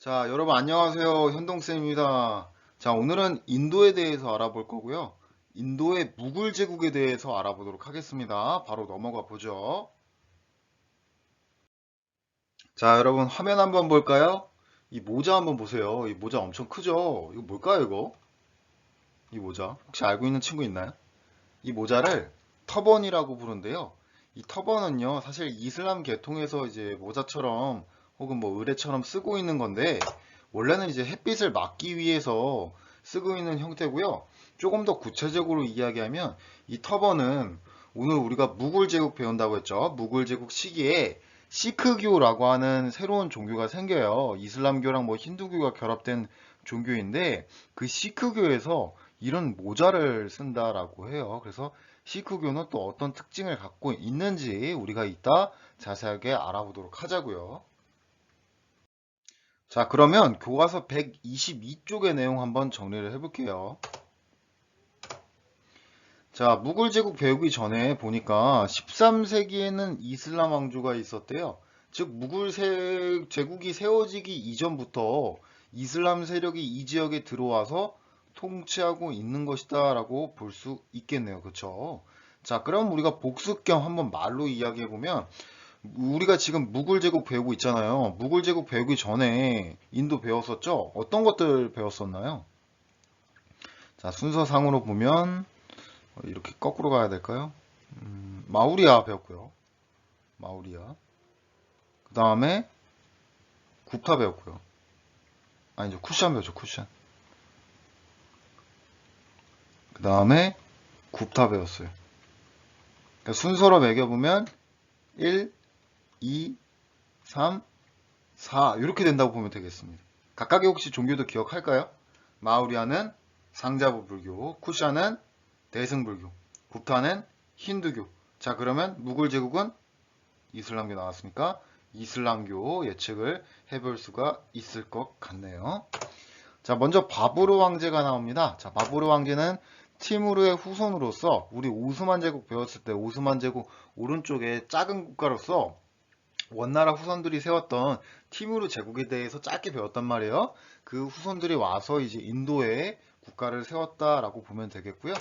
자, 여러분 안녕하세요. 현동쌤입니다. 자, 오늘은 인도에 대해서 알아볼 거고요. 인도의 무굴 제국에 대해서 알아보도록 하겠습니다. 바로 넘어가 보죠. 자, 여러분 화면 한번 볼까요? 이 모자 한번 보세요. 이 모자 엄청 크죠? 이거 뭘까요, 이거? 이 모자. 혹시 알고 있는 친구 있나요? 이 모자를 터번이라고 부르는데요. 이 터번은요, 사실 이슬람 계통에서 이제 모자처럼 혹은 뭐 의뢰처럼 쓰고 있는 건데 원래는 이제 햇빛을 막기 위해서 쓰고 있는 형태고요. 조금 더 구체적으로 이야기하면 이 터번은 오늘 우리가 무굴 제국 배운다고 했죠. 무굴 제국 시기에 시크교라고 하는 새로운 종교가 생겨요. 이슬람교랑 뭐 힌두교가 결합된 종교인데 그 시크교에서 이런 모자를 쓴다라고 해요. 그래서 시크교는 또 어떤 특징을 갖고 있는지 우리가 이따 자세하게 알아보도록 하자고요. 자, 그러면 교과서 122쪽의 내용 한번 정리를 해볼게요. 자, 무굴 제국 배우기 전에 보니까 13세기에는 이슬람 왕조가 있었대요. 즉, 무굴 세- 제국이 세워지기 이전부터 이슬람 세력이 이 지역에 들어와서 통치하고 있는 것이다 라고 볼 수 있겠네요. 그쵸? 자, 그럼 우리가 복습 겸 한번 말로 이야기해 보면 우리가 지금 무굴 제국 배우고 있잖아요. 무굴 제국 배우기 전에 인도 배웠었죠? 어떤 것들 배웠었나요? 자, 순서상으로 보면 어, 이렇게 거꾸로 가야 될까요? 음, 마우리아 배웠고요. 마우리아. 그 다음에 굽타 배웠고요. 아니죠. 쿠샨 배웠죠. 쿠샨. 그 다음에 굽타 배웠어요. 그러니까 순서로 매겨보면 1, 2, 3, 4 이렇게 된다고 보면 되겠습니다. 각각의 혹시 종교도 기억할까요? 마우리아는 상자부 불교, 쿠샤는 대승불교, 굽타는 힌두교. 자 그러면 무굴 제국은 이슬람교 나왔으니까 이슬람교 예측을 해볼 수가 있을 것 같네요. 자 먼저 바부르 왕제가 나옵니다. 자 바부르 왕제는 티무르의 후손으로서 우리 오스만 제국 배웠을 때 오스만 제국 오른쪽에 작은 국가로서 원나라 후손들이 세웠던 티무르 제국에 대해서 짧게 배웠단 말이에요. 그 후손들이 와서 이제 인도에 국가를 세웠다라고 보면 되겠고요.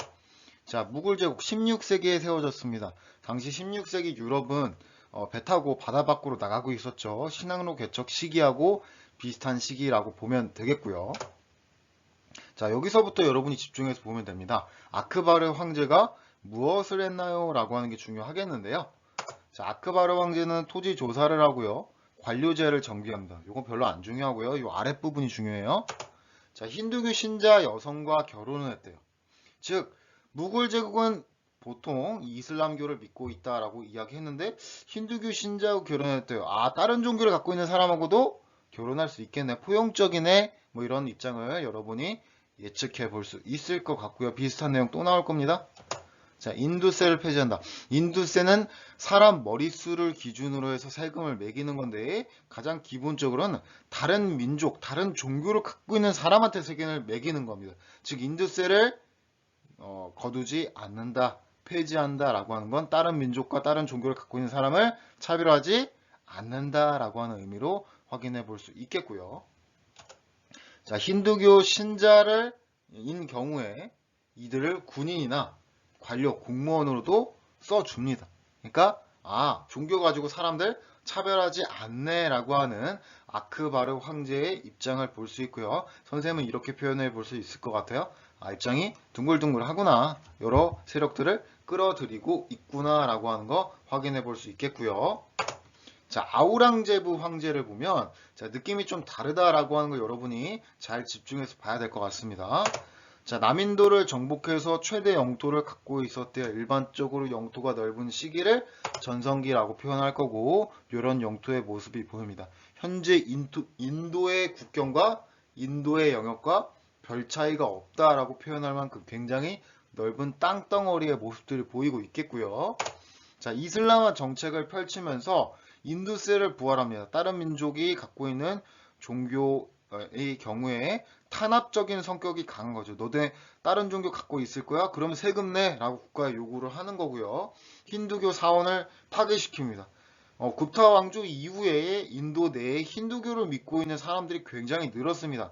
자, 무굴 제국 16세기에 세워졌습니다. 당시 16세기 유럽은 어, 배 타고 바다 밖으로 나가고 있었죠. 신항로 개척 시기하고 비슷한 시기라고 보면 되겠고요. 자, 여기서부터 여러분이 집중해서 보면 됩니다. 아크바르 황제가 무엇을 했나요? 라고 하는 게 중요하겠는데요. 자, 아크바르 황제는 토지 조사를 하고요. 관료제를 정비합니다. 이건 별로 안 중요하고요. 이 아랫부분이 중요해요. 자, 힌두교 신자 여성과 결혼을 했대요. 즉, 무굴 제국은 보통 이슬람교를 믿고 있다라고 이야기했는데 힌두교 신자하고 결혼했대요. 아, 다른 종교를 갖고 있는 사람하고도 결혼할 수 있겠네. 포용적이네. 뭐 이런 입장을 여러분이 예측해 볼 수 있을 것 같고요. 비슷한 내용 또 나올 겁니다. 자, 인두세를 폐지한다. 인두세는 사람 머릿수를 기준으로 해서 세금을 매기는 건데 가장 기본적으로는 다른 민족, 다른 종교를 갖고 있는 사람한테 세금을 매기는 겁니다. 즉 인두세를 어, 거두지 않는다, 폐지한다 라고 하는 건 다른 민족과 다른 종교를 갖고 있는 사람을 차별하지 않는다 라고 하는 의미로 확인해 볼 수 있겠고요. 자, 힌두교 신자를 인 경우에 이들을 군인이나 관료, 공무원으로도 써줍니다. 그러니까 아, 종교 가지고 사람들 차별하지 않네라고 하는 아크바르 황제의 입장을 볼 수 있고요. 선생님은 이렇게 표현해 볼 수 있을 것 같아요. 아, 입장이 둥글둥글하구나. 여러 세력들을 끌어들이고 있구나라고 하는 거 확인해 볼 수 있겠고요. 자, 아우랑제부 황제를 보면 자, 느낌이 좀 다르다라고 하는 거 여러분이 잘 집중해서 봐야 될 것 같습니다. 자, 남인도를 정복해서 최대 영토를 갖고 있었대요. 일반적으로 영토가 넓은 시기를 전성기라고 표현할 거고 이런 영토의 모습이 보입니다. 현재 인도, 인도의 국경과 인도의 영역과 별 차이가 없다라고 표현할 만큼 굉장히 넓은 땅덩어리의 모습들이 보이고 있겠고요. 자, 이슬람화 정책을 펼치면서 인두세를 부활합니다. 다른 민족이 갖고 있는 종교 의 경우에 탄압적인 성격이 강한 거죠. 너네 다른 종교 갖고 있을 거야? 그럼 세금 내! 라고 국가에 요구를 하는 거고요. 힌두교 사원을 파괴시킵니다. 어, 굽타 왕조 이후에 인도 내에 힌두교를 믿고 있는 사람들이 굉장히 늘었습니다.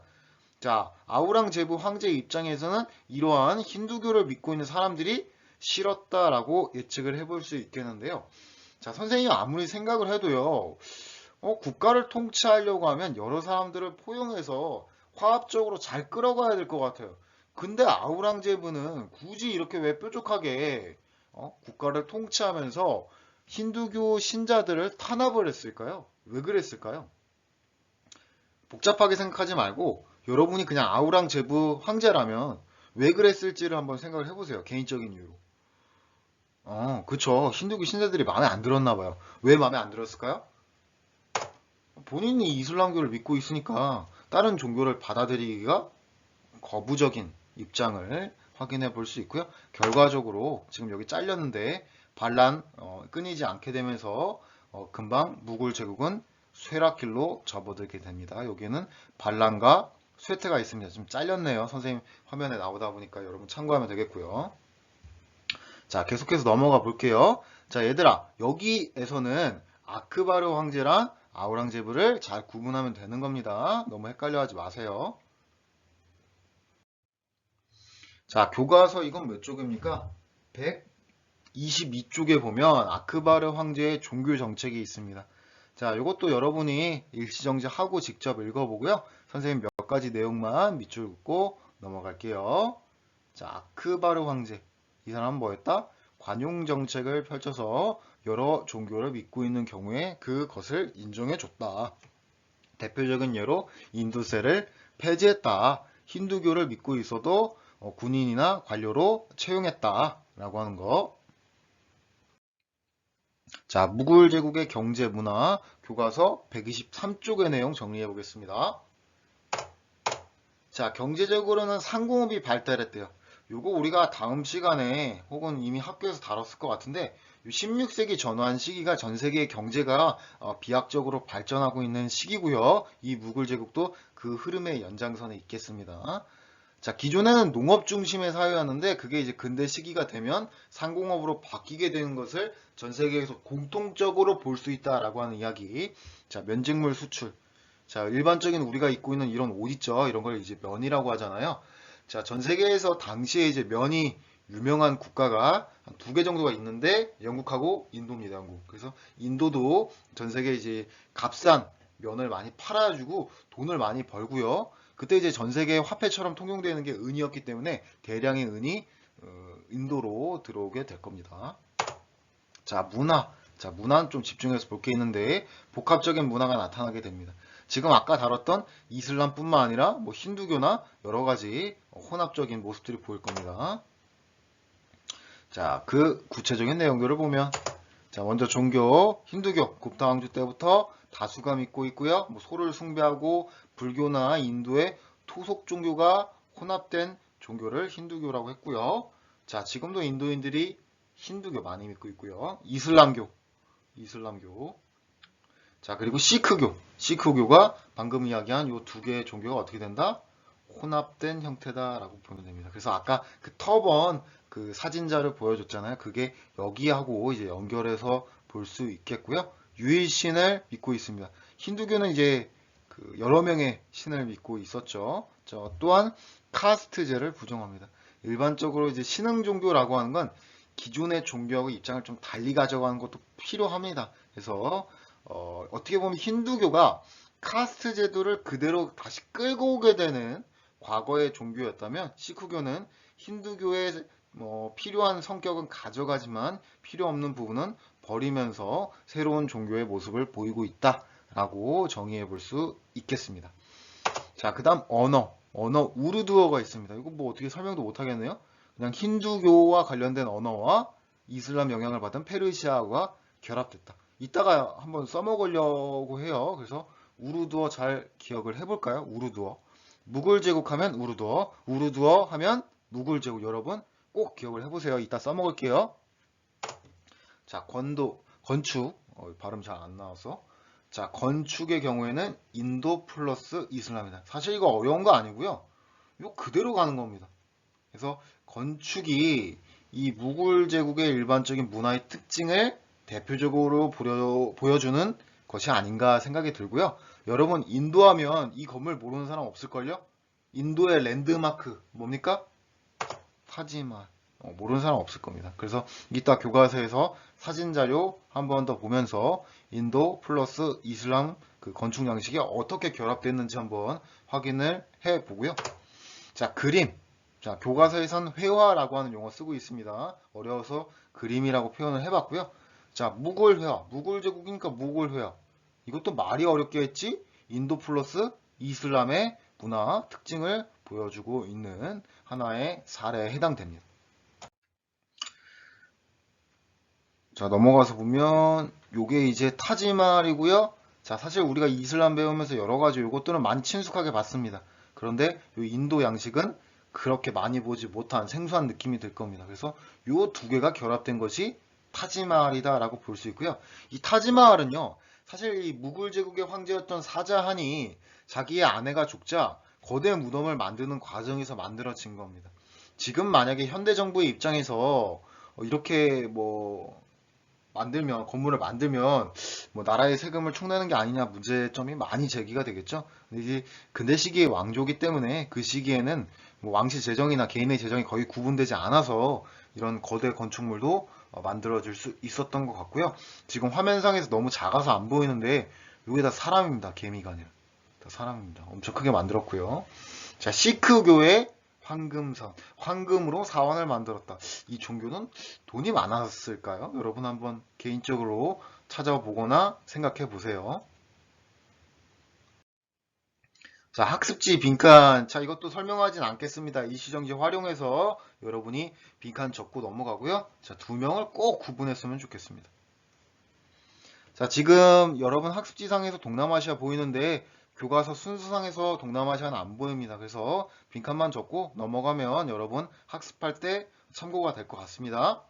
자, 아우랑제부 황제 입장에서는 이러한 힌두교를 믿고 있는 사람들이 싫었다라고 예측을 해볼 수 있겠는데요. 자, 선생님이 아무리 생각을 해도요, 어, 국가를 통치하려고 하면 여러 사람들을 포용해서 화합적으로 잘 끌어가야 될 것 같아요. 근데 아우랑제부는 굳이 이렇게 왜 뾰족하게 어, 국가를 통치하면서 힌두교 신자들을 탄압을 했을까요? 왜 그랬을까요? 복잡하게 생각하지 말고 여러분이 그냥 아우랑제부 황제라면 왜 그랬을지를 한번 생각을 해보세요. 개인적인 이유로. 어, 그쵸. 힌두교 신자들이 마음에 안 들었나 봐요. 왜 마음에 안 들었을까요? 본인이 이슬람교를 믿고 있으니까 다른 종교를 받아들이기가 거부적인 입장을 확인해 볼 수 있고요. 결과적으로 지금 여기 잘렸는데 반란 어, 끊이지 않게 되면서 어, 금방 무굴 제국은 쇠락길로 접어들게 됩니다. 여기는 반란과 쇠퇴가 있습니다. 지금 잘렸네요. 선생님 화면에 나오다 보니까 여러분 참고하면 되겠고요. 자, 계속해서 넘어가 볼게요. 자, 얘들아, 여기에서는 아크바르 황제랑 아우랑제부를 잘 구분하면 되는 겁니다. 너무 헷갈려 하지 마세요. 자, 교과서 이건 몇 쪽입니까? 122쪽에 보면 아크바르 황제의 종교 정책이 있습니다. 자, 이것도 여러분이 일시정지하고 직접 읽어보고요. 선생님 몇 가지 내용만 밑줄 긋고 넘어갈게요. 자, 아크바르 황제. 이 사람은 뭐였다? 관용 정책을 펼쳐서 여러 종교를 믿고 있는 경우에 그것을 인정해 줬다. 대표적인 예로 인두세를 폐지했다. 힌두교를 믿고 있어도 어, 군인이나 관료로 채용했다. 라고 하는 거. 자, 무굴 제국의 경제 문화 교과서 123쪽의 내용 정리해 보겠습니다. 자, 경제적으로는 상공업이 발달했대요. 요거 우리가 다음 시간에 혹은 이미 학교에서 다뤘을 것 같은데 16세기 전후한 시기가 전 세계의 경제가 어, 비약적으로 발전하고 있는 시기고요. 이 무굴 제국도 그 흐름의 연장선에 있겠습니다. 자, 기존에는 농업 중심의 사회였는데 그게 이제 근대 시기가 되면 상공업으로 바뀌게 되는 것을 전 세계에서 공통적으로 볼 수 있다라고 하는 이야기. 자, 면직물 수출. 자, 일반적인 우리가 입고 있는 이런 옷 있죠. 이런 걸 이제 면이라고 하잖아요. 자, 전 세계에서 당시에 이제 면이 유명한 국가가 한 두 개 정도가 있는데 영국하고 인도입니다. 영국. 그래서 인도도 전 세계에 이제 값싼 면을 많이 팔아주고 돈을 많이 벌고요. 그때 이제 전 세계 화폐처럼 통용되는 게 은이었기 때문에 대량의 은이 어, 인도로 들어오게 될 겁니다. 자, 문화. 자, 문화는 좀 집중해서 볼 게 있는데 복합적인 문화가 나타나게 됩니다. 지금 아까 다뤘던 이슬람뿐만 아니라 뭐 힌두교나 여러 가지 혼합적인 모습들이 보일 겁니다. 자, 그 구체적인 내용들을 보면 자, 먼저 종교, 힌두교, 굽타 왕조 때부터 다수가 믿고 있고요. 뭐 소를 숭배하고 불교나 인도의 토속 종교가 혼합된 종교를 힌두교라고 했고요. 자, 지금도 인도인들이 힌두교 많이 믿고 있고요. 이슬람교, 이슬람교. 자, 그리고 시크교. 시크교가 방금 이야기한 이 두 개의 종교가 어떻게 된다? 혼합된 형태다 라고 보면 됩니다. 그래서 아까 그 터번 그 사진자를 보여줬잖아요. 그게 여기하고 이제 연결해서 볼 수 있겠고요. 유일신을 믿고 있습니다. 힌두교는 이제 그 여러 명의 신을 믿고 있었죠. 저 또한 카스트제를 부정합니다. 일반적으로 이제 신흥 종교라고 하는 건 기존의 종교하고 입장을 좀 달리 가져가는 것도 필요합니다. 그래서 어, 어떻게 보면 힌두교가 카스트 제도를 그대로 다시 끌고 오게 되는 과거의 종교였다면 시크교는 힌두교의 뭐 필요한 성격은 가져가지만 필요 없는 부분은 버리면서 새로운 종교의 모습을 보이고 있다라고 정의해 볼 수 있겠습니다. 자, 그 다음 언어. 언어 우르두어가 있습니다. 이거 뭐 어떻게 설명도 못 하겠네요. 그냥 힌두교와 관련된 언어와 이슬람 영향을 받은 페르시아가 결합됐다. 이따가 한번 써먹으려고 해요. 그래서 우르두어 잘 기억을 해볼까요? 우르두어. 무굴 제국 하면 우르두어. 우르두어 하면 무굴 제국. 여러분 꼭 기억을 해보세요. 이따 써먹을게요. 자, 건도, 건축. 어, 발음 잘 안 나와서. 자, 건축의 경우에는 인도 플러스 이슬람이다. 사실 이거 어려운 거 아니고요. 이거 그대로 가는 겁니다. 그래서 건축이 이 무굴 제국의 일반적인 문화의 특징을 대표적으로 보여, 보여 주는 것이 아닌가 생각이 들고요. 여러분 인도 하면 이 건물 모르는 사람 없을걸요? 인도의 랜드마크 뭡니까? 타지말 어, 모르는 사람 없을 겁니다. 그래서 이따 교과서에서 사진 자료 한 번 더 보면서 인도 플러스 이슬람 그 건축 양식이 어떻게 결합됐는지 한번 확인을 해 보고요. 자 그림 자 교과서에선 회화라고 하는 용어 쓰고 있습니다. 어려워서 그림이라고 표현을 해봤고요. 자 무골 회화 무골 제국이니까 무골 회화 이것도 말이 어렵게 했지 인도 플러스 이슬람의 문화 특징을 보여주고 있는 하나의 사례에 해당됩니다. 자 넘어가서 보면 요게 이제 타지말이고요. 자 사실 우리가 이슬람 배우면서 여러 가지 요것들은 많이 친숙하게 봤습니다. 그런데 요 인도 양식은 그렇게 많이 보지 못한 생소한 느낌이 들 겁니다. 그래서 요두 개가 결합된 것이 타지마할이다라고 볼 수 있고요. 이 타지마할은요, 사실 이 무굴 제국의 황제였던 사자한이 자기의 아내가 죽자 거대 무덤을 만드는 과정에서 만들어진 겁니다. 지금 만약에 현대 정부의 입장에서 어, 이렇게 뭐 만들면 건물을 만들면 뭐 나라의 세금을 축내는 게 아니냐 문제점이 많이 제기가 되겠죠. 근데 근대 시기의 왕조기 때문에 그 시기에는 뭐 왕실 재정이나 개인의 재정이 거의 구분되지 않아서 이런 거대 건축물도 어, 만들어질 수 있었던 것 같고요. 지금 화면상에서 너무 작아서 안 보이는데 이게 다 사람입니다. 개미가 아니라 다 사람입니다. 엄청 크게 만들었고요. 자 시크교의 황금선, 황금으로 사원을 만들었다. 이 종교는 돈이 많았을까요? 여러분 한번 개인적으로 찾아보거나 생각해 보세요. 자, 학습지 빈칸. 자, 이것도 설명하진 않겠습니다. 일시정지 활용해서 여러분이 빈칸 적고 넘어가고요. 자, 두 명을 꼭 구분했으면 좋겠습니다. 자, 지금 여러분 학습지상에서 동남아시아 보이는데 교과서 순수상에서 동남아시아는 안 보입니다. 그래서 빈칸만 적고 넘어가면 여러분 학습할 때 참고가 될 것 같습니다.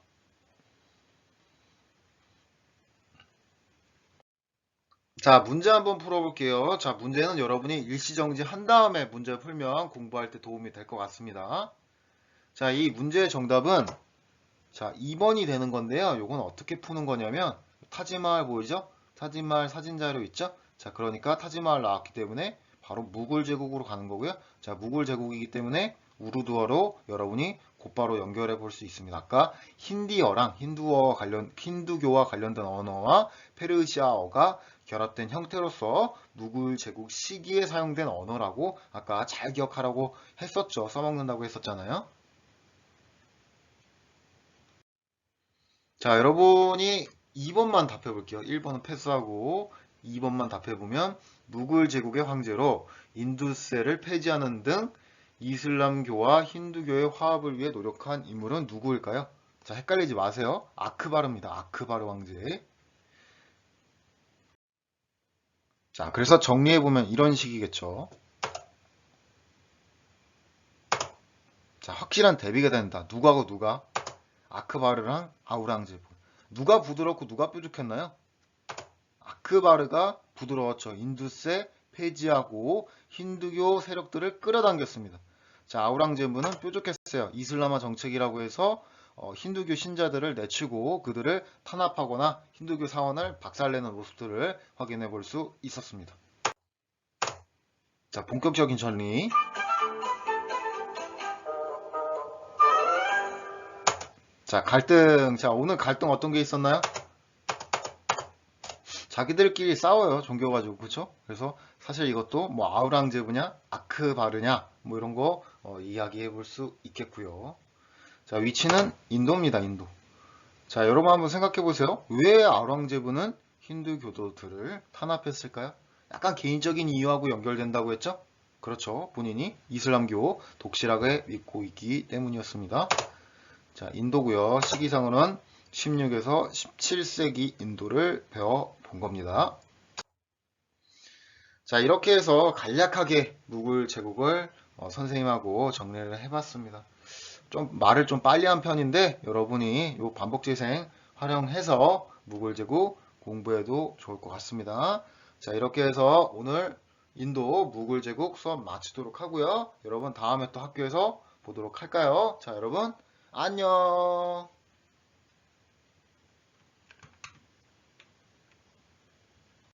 자, 문제 한번 풀어볼게요. 자, 문제는 여러분이 일시정지 한 다음에 문제 풀면 공부할 때 도움이 될 것 같습니다. 자, 이 문제의 정답은 자, 2번이 되는 건데요. 이건 어떻게 푸는 거냐면 타지마할 보이죠? 타지마할 사진 자료 있죠? 자, 그러니까 타지마할 나왔기 때문에 바로 무굴 제국으로 가는 거고요. 자, 무굴 제국이기 때문에 우르두어로 여러분이 곧바로 연결해 볼 수 있습니다. 아까 힌디어랑 힌두어 관련 힌두교와 관련된 언어와 페르시아어가 결합된 형태로서 무굴 제국 시기에 사용된 언어라고 아까 잘 기억하라고 했었죠. 써먹는다고 했었잖아요. 자, 여러분이 2번만 답해 볼게요. 1번은 패스하고 2번만 답해 보면 무굴 제국의 황제로 인두세를 폐지하는 등 이슬람교와 힌두교의 화합을 위해 노력한 인물은 누구일까요? 자, 헷갈리지 마세요. 아크바르입니다. 아크바르 황제. 자, 그래서 정리해보면 이런 식이겠죠. 자, 확실한 대비가 된다. 누가고 누가? 아크바르랑 아우랑제브. 누가 부드럽고 누가 뾰족했나요? 아크바르가 부드러웠죠. 인두세 폐지하고 힌두교 세력들을 끌어당겼습니다. 자, 아우랑제부는 뾰족했어요. 이슬람화 정책이라고 해서 어, 힌두교 신자들을 내치고 그들을 탄압하거나 힌두교 사원을 박살내는 모습들을 확인해 볼 수 있었습니다. 자, 본격적인 정리. 자, 갈등. 자, 오늘 갈등 어떤 게 있었나요? 자기들끼리 싸워요. 종교 가지고. 그쵸? 그래서 사실 이것도 뭐 아우랑제부냐, 아크바르냐, 뭐 이런 거 어, 이야기해 볼 수 있겠고요. 자, 위치는 인도입니다. 인도. 자, 여러분 한번 생각해 보세요. 왜 아우랑제부는 힌두 교도들을 탄압했을까요? 약간 개인적인 이유하고 연결된다고 했죠? 그렇죠. 본인이 이슬람교 독실하게 믿고 있기 때문이었습니다. 자, 인도고요. 시기상으로는 16에서 17세기 인도를 배워 본 겁니다. 자, 이렇게 해서 간략하게 무굴 제국을 어, 선생님하고 정리를 해봤습니다. 좀 말을 좀 빨리 한 편인데 여러분이 이 반복 재생 활용해서 무굴 제국 공부해도 좋을 것 같습니다. 자, 이렇게 해서 오늘 인도 무굴 제국 수업 마치도록 하고요. 여러분 다음에 또 학교에서 보도록 할까요? 자, 여러분 안녕.